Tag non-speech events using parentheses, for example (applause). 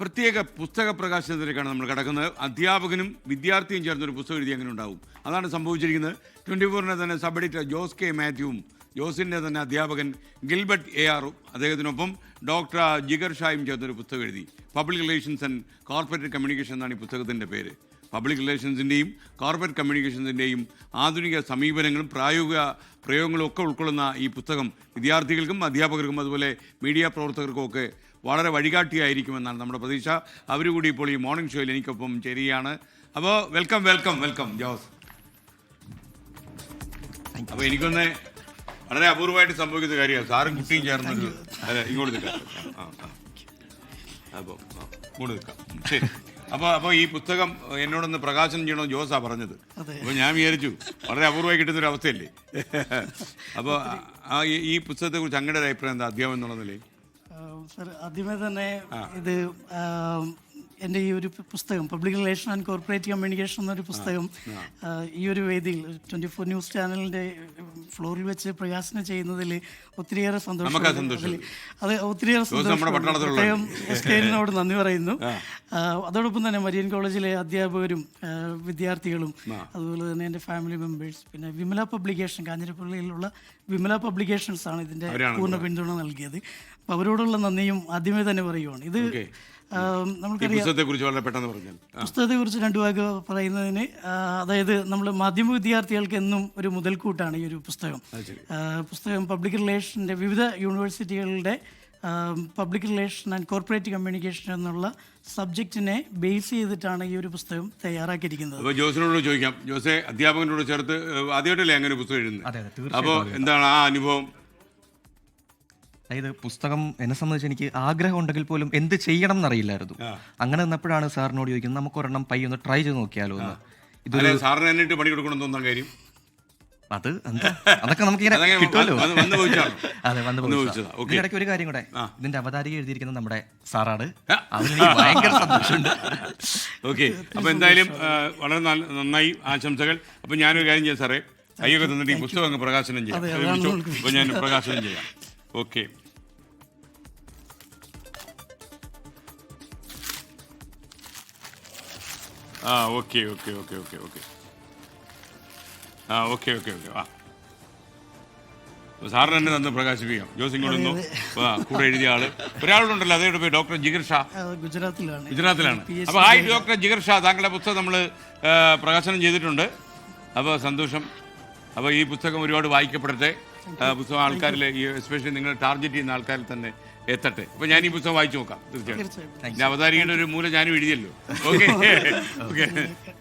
പ്രത്യേക പുസ്തക പ്രകാശനത്തിലേക്കാണ് നമ്മൾ കിടക്കുന്നത്. അധ്യാപകനും വിദ്യാർത്ഥിയും ചേർന്ന് ഒരു പുസ്തകം എഴുതി അങ്ങനെ ഉണ്ടാവും. അതാണ് സംഭവിച്ചിരിക്കുന്നത്. ട്വന്റി ഫോറിന്റെ തന്നെ സബ് എഡിറ്റർ ജോസ് കെ മാത്യുവും ജോസിന്റെ തന്നെ അധ്യാപകൻ ഗിൽബർട്ട് എ ആറും അദ്ദേഹത്തിനൊപ്പം ഡോക്ടർ ജിഗർ ഷായും ചേർന്നൊരു പുസ്തകം എഴുതി. Public relations and corporate communication എന്നാണ് ഈ പുസ്തകത്തിന്റെ പേര്. പബ്ലിക് റിലേഷൻസിന്റെയും കോർപ്പറേറ്റ് കമ്മ്യൂണിക്കേഷൻസിന്റെയും ആധുനിക സമീപനങ്ങളും പ്രായോഗിക പ്രയോഗങ്ങളും ഒക്കെ ഉൾക്കൊള്ളുന്ന ഈ പുസ്തകം വിദ്യാർത്ഥികൾക്കും അധ്യാപകർക്കും അതുപോലെ മീഡിയ പ്രവർത്തകർക്കും ഒക്കെ വളരെ വഴികാട്ടിയായിരിക്കുമെന്നാണ് നമ്മുടെ പ്രതീക്ഷ. അവർ കൂടി ഇപ്പോൾ ഈ മോർണിംഗ് ഷോയിൽ എനിക്കൊപ്പം ചേരുകയാണ്. അപ്പോൾ വെൽക്കം വെൽക്കം വെൽക്കം ജോസ്. അപ്പോൾ എനിക്കൊന്ന് വളരെ അപൂർവമായിട്ട് സംഭവിക്കുന്ന കാര്യമാണ്. സാറും കുട്ടിയും ചേർന്ന് അതെ ഇങ്ങോട്ട് നിൽക്കാം. ആ അപ്പോൾ ഇങ്ങോട്ട് നിൽക്കാം. ശരി. അപ്പോൾ അപ്പോൾ ഈ പുസ്തകം എന്നോടൊന്ന് പ്രകാശനം ചെയ്യണമെന്ന് ജോസാ പറഞ്ഞത്. അപ്പോൾ ഞാൻ വിചാരിച്ചു വളരെ അപൂർവമായി കിട്ടുന്ന ഒരു അവസ്ഥയല്ലേ? അപ്പോൾ ആ ഈ- ഈ പുസ്തകത്തെ കുറിച്ച് അങ്ങയുടെ ഒരു അഭിപ്രായം എന്താ? അധ്യാപനം എന്നുള്ള നിലയിൽ? സർ ആദ്യമേ തന്നെ ഇത് എന്റെ ഈ ഒരു പുസ്തകം public relation and corporate communication എന്നൊരു പുസ്തകം ഈ ഒരു വേദിയിൽ ട്വന്റി ഫോർ ന്യൂസ് ചാനലിന്റെ ഫ്ലോറിൽ വെച്ച് പ്രകാശനം ചെയ്യുന്നതിൽ ഒത്തിരിയേറെ സന്തോഷം. അതിൽ- അത് ഒത്തിരിയേറെ സന്തോഷം എസ് കെ എന്നോട് നന്ദി പറയുന്നു. അതോടൊപ്പം തന്നെ മരിയൻ കോളേജിലെ അധ്യാപകരും വിദ്യാർത്ഥികളും അതുപോലെ തന്നെ എന്റെ ഫാമിലി മെമ്പേഴ്സ് പിന്നെ വിമല പബ്ലിക്കേഷൻ കാഞ്ഞിരപ്പള്ളിയിലുള്ള വിമല പബ്ലിക്കേഷൻസ് ആണ് ഇതിന്റെ പൂർണ പിന്തുണ നൽകിയത്. അപ്പോൾ അവരോടുള്ള നന്ദിയും ആദ്യമേ തന്നെ പറയുവാണ്. ഇത് പുസ്തകത്തെ കുറിച്ച് രണ്ടു വാക്ക് പറയുന്നതിന് അതായത് നമ്മൾ മാധ്യമ വിദ്യാർത്ഥികൾക്ക് എന്നും ഒരു മുതൽക്കൂട്ടാണ് ഈ ഒരു പുസ്തകം. പുസ്തകം പബ്ലിക് റിലേഷന്റെ വിവിധ യൂണിവേഴ്സിറ്റികളുടെ public relation and corporate communication എന്നുള്ള സബ്ജക്റ്റിനെ ബേസ് ചെയ്തിട്ടാണ് ഈ ഒരു പുസ്തകം തയ്യാറാക്കിയിരിക്കുന്നത്. അപ്പോൾ ജോസിനോട് ചോദിക്കാം. ജോസെ അധ്യാപകനോട് ചേർത്ത് ആദ്യമായിട്ടല്ലേ അങ്ങനെ പുസ്തകം അതെ, എഴുതുന്നത് അപ്പോൾ എന്താണ് ആ അനുഭവം? അതായത് പുസ്തകം എന്നെ സംബന്ധിച്ച് എനിക്ക് ആഗ്രഹം ഉണ്ടെങ്കിൽ പോലും എന്ത് ചെയ്യണം എന്നറിയില്ലായിരുന്നു. അങ്ങനെ നിന്നപ്പോഴാണ് സാറിനോട് ചോദിക്കുന്നത് നമുക്ക് ഒരെണ്ണം പയ്യൊന്ന് ട്രൈ ചെയ്ത് നോക്കിയാലോ എന്ന്. ഇത് അല്ലെ സാറിന് എന്നിട്ട് പണി കൊടുക്കണം തോന്നാൻ കാര്യം? അത് എന്താ? അതൊക്കെ നമുക്ക് ഇങ്ങനെ കിട്ടുമല്ലോ. അതെ വന്ന് പോയി ഇടയ്ക്ക് ഒരു കാര്യം കൂടെ. ഇതിന്റെ അവതാരിക എഴുതിയിരിക്കുന്നത് നമ്മുടെ സാറാണ്. അതിന് ഭയങ്കര സന്തോഷമുണ്ട്. ഓക്കെ. അപ്പൊ എന്തായാലും വളരെ നന്നായി ആശംസകൾ. അപ്പൊ ഞാനൊരു കാര്യം ചെയ്യാം സാറേ. കൈയൊക്കെ തന്നിട്ട് ഈ പുസ്തകം അങ്ങ് പ്രകാശനം ചെയ്യാം. അപ്പോൾ ഞാൻ പ്രകാശനം ചെയ്യാം. ഓക്കെ. ആ okay okay okay okay okay. ആ ഓക്കെ ഓക്കെ ഓക്കെ. ആ സാറിന് തന്നെ തന്ന് പ്രകാശിപ്പിക്കാം. ജോസ് ഇങ്ങോട്ട് നിന്നോ. ആ കൂടെ എഴുതിയ ആൾ. ഒരാളുണ്ടല്ലോ അതേ പോയി. ഡോക്ടർ ജിഗർ ഷാ. ഗുജറാത്തിലാണ്. ഗുജറാത്തിലാണ്. അപ്പൊ ഹായ് ഡോക്ടർ ജിഗർ ഷാ. താങ്കളുടെ പുസ്തകം നമ്മൾ പ്രകാശനം ചെയ്തിട്ടുണ്ട്. അപ്പോൾ സന്തോഷം. അപ്പോൾ ഈ പുസ്തകം ഒരുപാട് വായിക്കപ്പെടട്ടെ. പുസ്തകം ആൾക്കാരിൽ ഈ എസ്പെഷ്യലി നിങ്ങൾ ടാർഗറ്റ് ചെയ്യുന്ന ആൾക്കാരിൽ തന്നെ എത്തട്ടെ. അപ്പൊ ഞാൻ ഈ പുസ്തകം വായിച്ചു നോക്കാം. തീർച്ചയായിട്ടും. അവതാരിക്കേണ്ട അവതാരികയുടെ ഒരു മൂല ഞാനും എഴുതിയല്ലോ. Okay (laughs) okay.